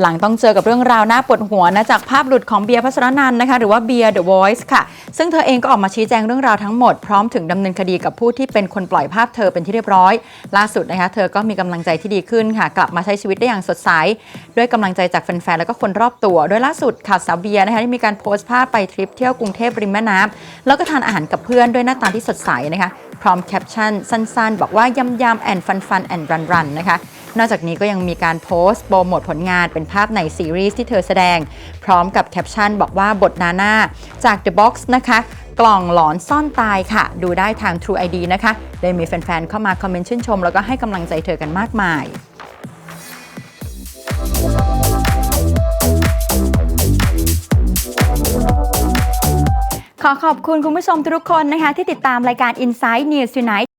หลังต้องเจอกับเรื่องราวน่าปวดหัวนะจากภาพหลุดของเบียร์พัชรนันนะคะหรือว่าเบียร์ The Voice ค่ะ ซึ่งเธอเองก็ออกมาชี้แจงเรื่องราวทั้งหมด พร้อมถึงดำเนินคดีกับผู้ที่เป็นคนปล่อยภาพเธอเป็นที่เรียบร้อย ล่าสุดนะคะเธอก็มีกำลังใจที่ดีขึ้นค่ะ กลับมาใช้ชีวิตได้อย่างสดใส ด้วยกำลังใจจากแฟนๆแล้วก็คนรอบตัว โดยล่าสุดค่ะสาวเบียร์นะคะได้มีการโพสต์ภาพไปทริปเที่ยวกรุงเทพริมแม่น้ำแล้วก็ทานอาหารกับเพื่อนด้วยหน้าตาที่สดใสนะคะพร้อมแคปชั่นสั้นๆ บอกว่ายำยำแอนฟันฟันแอนรันรันนะคะ นอกจากนี้ก็ยังมีการโพสต์โปรโมทผลงานเป็นภาพในซีรีส์ที่เธอแสดง พร้อมกับแคปชั่นบอกว่าบทนาหน่าจาก The Box นะคะ กล่องหลอนซ่อนตายค่ะ ดูได้ทาง True ID นะคะได้มีแฟนๆเข้ามาคอมเมนต์ชื่นชม แล้วก็ให้กำลังใจเธอกันมากมายขอขอบคุณคุณผู้ชมทุกคนนะคะ ที่ติดตามรายการ Inside News Tonight